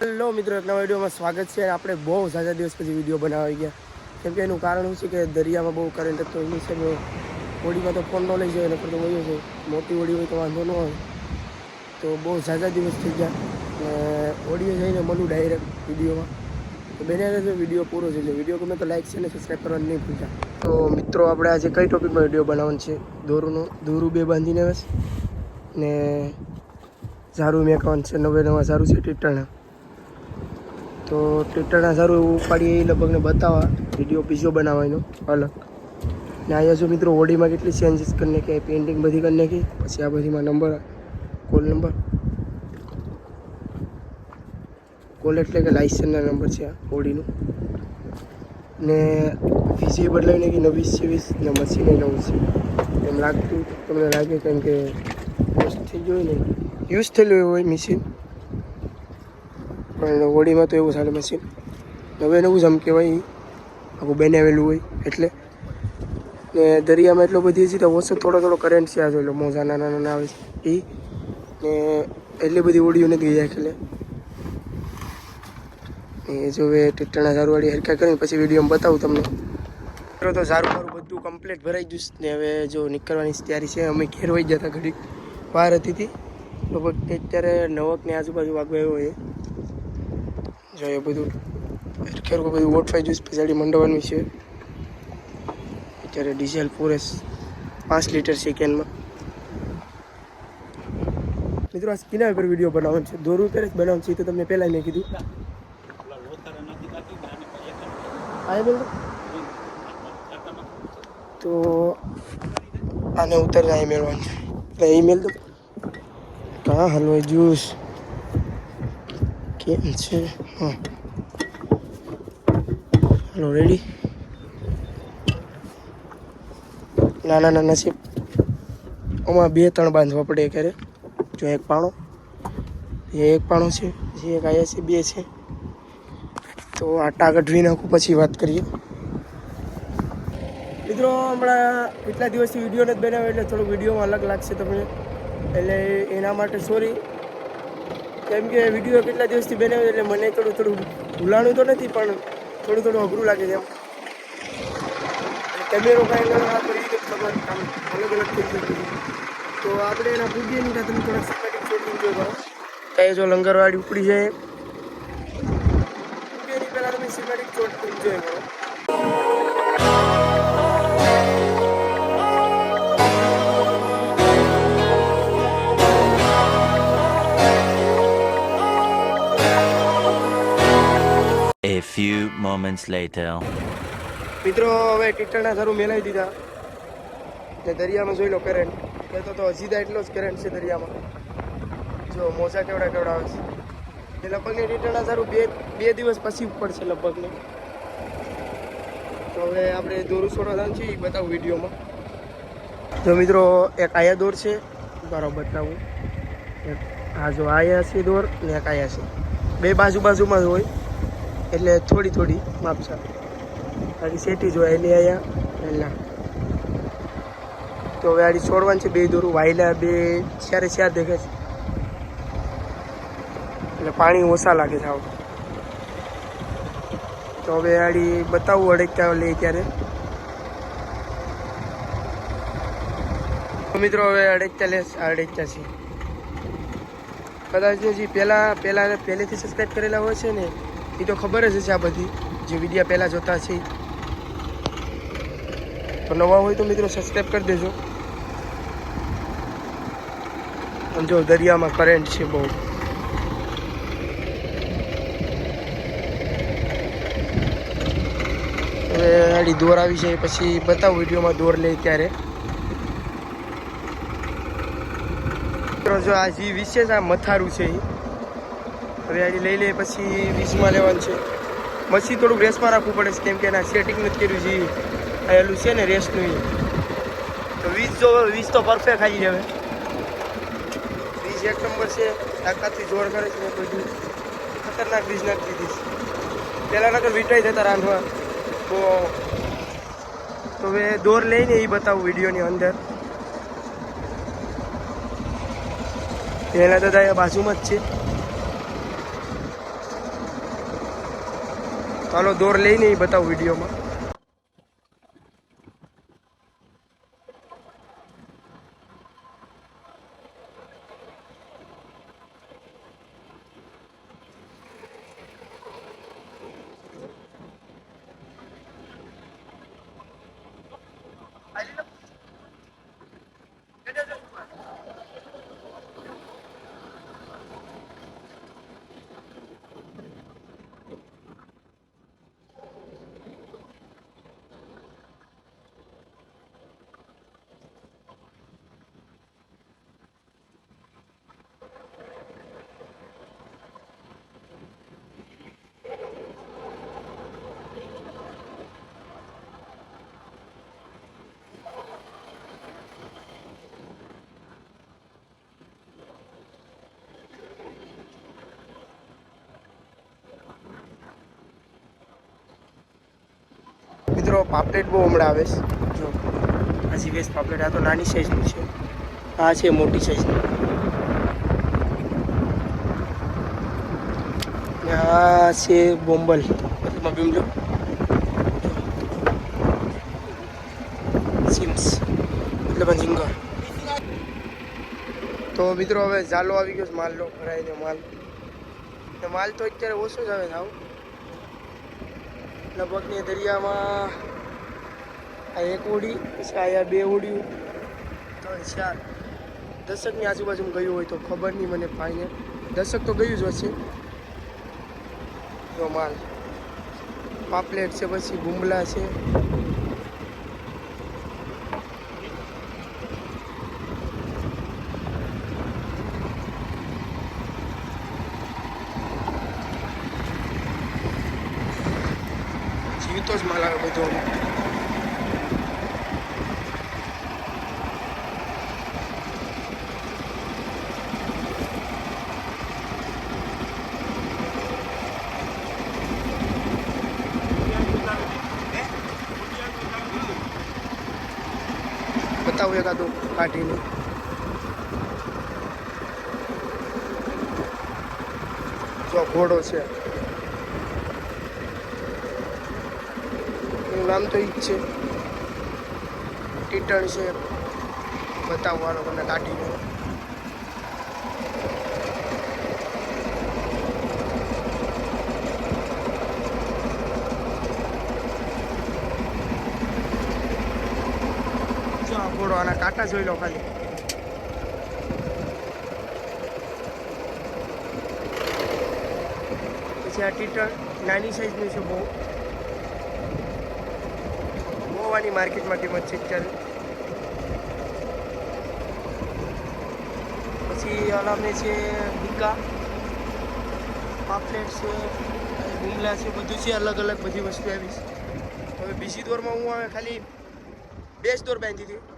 Hello મિત્રો, એક વિડીયોમાં સ્વાગત છે આપણે બહુ ઝાઝા દિવસ પછી વીડિયો બનાવી ગયા. કેમ કે એનું કારણ શું છે કે દરિયામાં બહુ કરંટ હતો, એની છે હોડીમાં તો ફોન ન લઈ જાય નકર તો વયો છે મોટી હોડી હોય તો વાંધો ન હોય તો બહુ ઝાઝા દિવસ થઈ ગયા. અને હોડીએ જઈને મળું ડાયરેક્ટ વિડીયોમાં. તો બેને વીડિયો પૂરો છે એટલે વીડિયો ગમે તો લાઈક છે ને સબસ્ક્રાઈબ કરવાનું નહીં ભૂલતા. તો મિત્રો, આપણે આજે કઈ ટોપિકમાં વીડિયો બનાવવાનો છે? દોરુનો, દોરું બે બાંધીને બસ ને ઝારું મેકવાનું છે, નવે નવા સારું છે, ટીટણા. તો ટ્રેક્ટરના સારું એવું ઉપાડીએ એ લગભગને બતાવવા. વીડિયો બીજો બનાવવાનો, અલગ. ને અહીંયા જો મિત્રો ઓડીમાં કેટલી ચેન્જીસ કરી નાખી પેઇન્ટિંગ બધી કરી નાખી. પછી આ બધીમાં નંબર કોલ નંબર કોલ એટલે કે લાઇસન્સના નંબર છે આ ઓડીનું. ને ફીસી બદલાવી નાખી નવીસ છવ્વીસ ને મશીને નવું છે. એમ લાગતું તમને લાગે કેમ કે યુઝ થઈ ગયું ને યુઝ થયેલું હોય મશીન પણ હોળીમાં તો એવું ચાલે મશીન નવું જ આમ કહેવાય. આખું બનાવેલું હોય, એટલે. ને દરિયામાં એટલો બધી હજી તો ઓછો થોડો થોડો કરંટ છે આ જોઈ લો મોજા નાના નાના આવે છે. એ ને એટલી બધી હોળીઓ નથી ગઈ એટલે. એ જો હવે ટીટણા ઝારુવાળી હરખા કરીને પછી વિડીયોમાં બતાવું તમને. મિત્રો તો સારું મારું બધું કમ્પ્લીટ ભરાઈ ગયું ને હવે જો નીકળવાની તૈયારી છે. અમે ઘેર વહી જતા ઘડીક. વાર હતી તી. લગભગ અત્યારે નવકની આજુબાજુ વાગવા આવ્યો એ જો એ બધું ખેર બધું ગોઠવાઈ જ્યુસ પછાડી મંડવાનું છે. અત્યારે ડીઝલ પૂરે પાંચ લીટર છે કેનમાં. મિત્રો, આ કિના પર વીડિયો બનાવવાનો છે. દોરું જ બનાવવાનું છે તો તમને પહેલાં મેં કીધું. આ બોલ. તો આને ઉતરના અહીં મેળવાનું એટલે તો મેળ દો હા, હલવાઈ જ્યુસ. કેમ છે હા હલો રેડી નાના નાના છે આમાં બે, ત્રણ બાંધવા પડે ક્યારે જો એક પાણો. એ એક પાણો છે, પછી એક આયા છે, બે છે. તો આટા કઢવી નાખું પછી વાત કરીએ. મિત્રો, હમણાં કેટલા દિવસથી વીડિયો નથી બનાવ્યો એટલે થોડું વિડીયોમાં અલગ લાગશે તમને. એટલે એના માટે સોરી કેમ કે વીડિયો કેટલા દિવસથી બનાવ્યો એટલે મને થોડું થોડું ભૂલાણું તો નથી, પણ થોડું થોડું અઘરું લાગે છે એમ. કેમેરો કાંઈ ન આમ અલગ અલગ તો આપણે એના પૂજીએ નહીં તમે થોડાક સપાટી છોડી દીધો કરો ત્યાં જો લંગરવાડી ઉપડી જાય. એની પહેલાં તમે સિમેટિક શોટ એન્જોય કરો few moments later. મિત્રો, હવે ટીટણા સારું મેલાવી દીધા. ને દરિયામાં જોઈ લો કરંટ કહેતો તો હજી એટલો જ કરંટ છે દરિયામાં. જો, મોજા કેવડા કેવડા આવે છે. એ લગભગને ટીટરના સારું બે બે દિવસ પછી ઉપર છે લગભગને. તો હવે આપણે દોરું છોડવા છે, એ બતાવું વિડીયોમાં. જો મિત્રો, એક આયા દોર છે. બરાબર બતાવું. આ જો આયા છે દોર ને એક આયા છે. બે બાજુ બાજુમાં જ હોય. એટલે થોડી થોડી માપસા બાકી સેટી જોવા એની અહીંયા પહેલાં તો હવે આડી છોડવાનું છે બે દોરું. વાયલા બે, ચારે ચાર દેખાય છે. એટલે પાણી ઓછા લાગે છે આવું. તો હવે આડી બતાવું અડકતા લે ત્યારે મિત્રો હવે અડકતા લે અડકતા છે. કદાચ જે પહેલાં પહેલાં પહેલેથી સબસ્ક્રાઈબ કરેલા હોય છે ને એ તો ખબર જ હશે આ બધી જે વિડીયા પહેલાં જોતા છે. તો નવા હોય તો મિત્રો સબસ્ક્રાઈબ કરી દેજો જો દરિયામાં કરંટ છે બહુ હવે આડી દોર આવી જાય પછી બતાવું વિડીયોમાં દોર લે ત્યારે મિત્રો, જો આ જે વિશેષ આ મથારું છે ઈ. હવે આડી લઈ લે, પછી વીસમાં લેવાનું છે. પછી થોડુંક રેસમાં રાખવું પડે છે, કેમ કે એના સેટિંગ નથી કર્યું છે આવેલું છે ને રેસનું એ. તો વીસ જો, વીસ તો પરફેક્ટ આવી જાવે વીસ એક નંબર છે, તાકાતથી જોર કરે છે બધું. ખતરનાક વીજ નાખી દીધી છે. પહેલાં નગર વીટાઈ જતા રાંધવા. તો તો હવે દોર લઈને એ બતાવું વિડીયોની અંદર. પહેલાં તો દાદા બાજુમાં જ છે. હાલો દોર લઈને એ બતાવું વિડીયોમાં. મિત્રો પાપલેટ બહુ હમણાં આવે છે. જો. આ જીવેશ પાપલેટ આ તો નાની સાઈઝનું છે. આ છે મોટી સાઈઝનું આ છે બોમ્બલ. મતલબ બીમલો સિમ્સ મતલબ ઝીંગા. તો મિત્રો હવે ઝાલો આવી ગયો માલ લો ભરાઈને માલ. માલ તો અત્યારે ઓછો જ આવે આવું. લગભગની દરિયામાં આ એક ઉડી પછી અહીંયા બે ઉડ્યું ત્રણ, ચાર. દશકની આજુબાજુ ગયું હોય તો ખબર નહીં મને ફાઈને દશક તો ગયું જ હશે. જો માલ. પાપલેટ છે, પછી ગુંબલા છે. જીવતો જ માલ આવે બધો. બતાવું એકાદું કાઢીને જો ઘોડો છે. એનું નામ તો ઈ જ છે. ટીટણ છે. બતાવવાનો તમને કાઢીને જો આ આના કાંટા જોઈ લો ખાલી. પછી આ ટીટર નાની સાઈઝની છે બહુ. ગોવાની માર્કેટમાં કિંમત છે પછી અલામે છે ભીકા પાપલેટ છે ગુમલા છે, બધું છે અલગ અલગ બધી વસ્તુ આવી છે. હવે બીજી દોરમાં હું હવે ખાલી બેસ્ટ દોર બાંધી હતી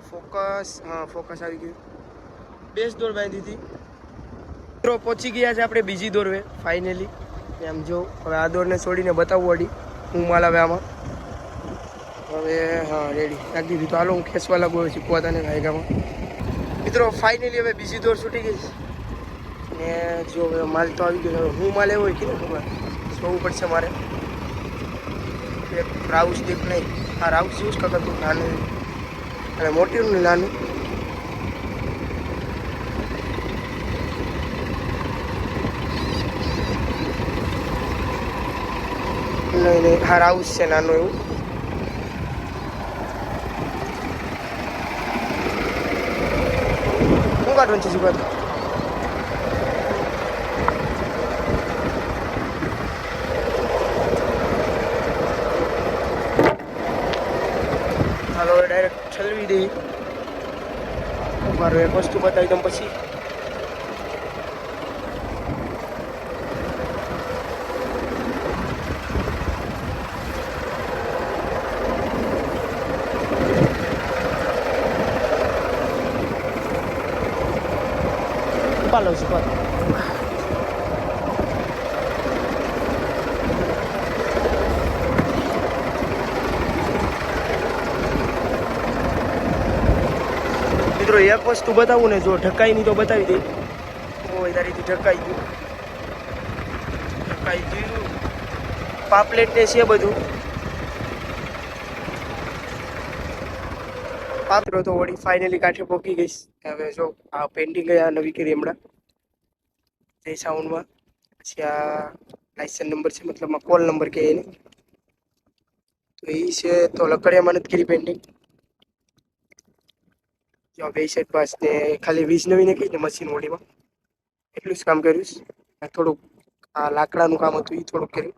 ફોકસ, હા, ફોકસ આવી ગયું. બેસ્ટ દોડ બાંધી હતી. મિત્રો, પહોંચી ગયા છે આપણે બીજી દોરવે ફાઇનલી એમ જો, હવે આ દોરને છોડીને બતાવવું અડી હું માલ આવે આમાં. હવે, હા રેડી રાખી દીધું. તો હાલો, હું ખેંચવા લાગુ હવે શીખવા તને ગાયકામાં મિત્રો ફાઇનલી હવે બીજી દોર છૂટી ગઈ છે. ને જો, હવે માલ તો આવી ગયો હવે હું માલ એવો કે ખબર? જોવું પડશે મારે. રાઉસ દીપ નહીં. આ રાઉસ યુઝ કરતા હતું, નાનું. અને મોટીનું નાનું. નહીં નહીં હાર રાઉસ છે નાનું એવું. શું કાઢવાનું છે, શું કાઢવું હાલો ડાયરેક્ટ ઠલવી મારું એક વસ્તુ બતાવી દઉં પછી. મિત્રો, એક વસ્તુ બતાવું ને, જો ઢકાઈ ની તો બતાવી દઈ ઓ તારીથી ઢકાઈ ગયું. ઢકાઈ ગયું. પાપલેટ ને છે બધું. પાત્રો તો વળી ફાઇનલી કાંઠે પોકી ગઈ. હવે જો આ પેન્ટિંગ આ નવી કરી હમણાં. તે સાઉન્ડમાં પછી આ લાઇસન્સ નંબર છે, મતલબ કોલ નંબર કે એને. તો એ છે, તો લકડિયામાં નથી કરી પેન્ટિંગ જો સાઈડ પાસ ને ખાલી વીજ નવી નાખી ને મશીન ઓડીમાં એટલું જ કામ કર્યું થોડુંક આ લાકડાનું કામ હતું એ થોડુંક કર્યું.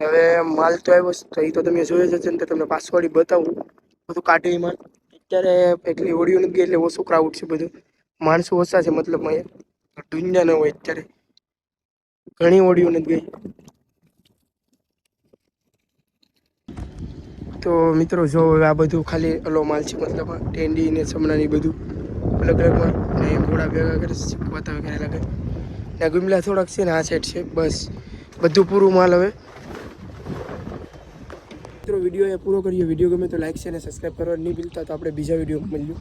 હવે માલ તો આવ્યો તો એ તો તમે જોયો જ હશે ને તો તમને પાસવર્ડ બતાવું. બધું કાઢી માલ અત્યારે એટલી ઓડિયો નથી એટલે ઓછું ક્રાઉડ છે બધું. માણસો ઓછા છે મતલબ અહીંયા. દુનિયા ન હોય અત્યારે. ઘણી ઓડિયો નથી ગઈ. તો મિત્રો, જો હવે આ બધું ખાલી અલો માલ છે, મતલબ ટેન્ડી ને સમણાની બધું અલગ અલગ માલ ને ઘોડા ભેગા કરે શીખવાતા વગેરે લાગે. ને ગુમલા થોડાક છે ને આ સાઈડ છે, બસ. બધું પૂરું માલ હવે. મિત્રો, વીડિયો એ પૂરો કરીએ. વીડિયો ગમે તો લાઈક છે અને સબસ્ક્રાઈબ કરવા નહીં ભૂલતા, તો આપણે બીજા વીડિયો મળ્યું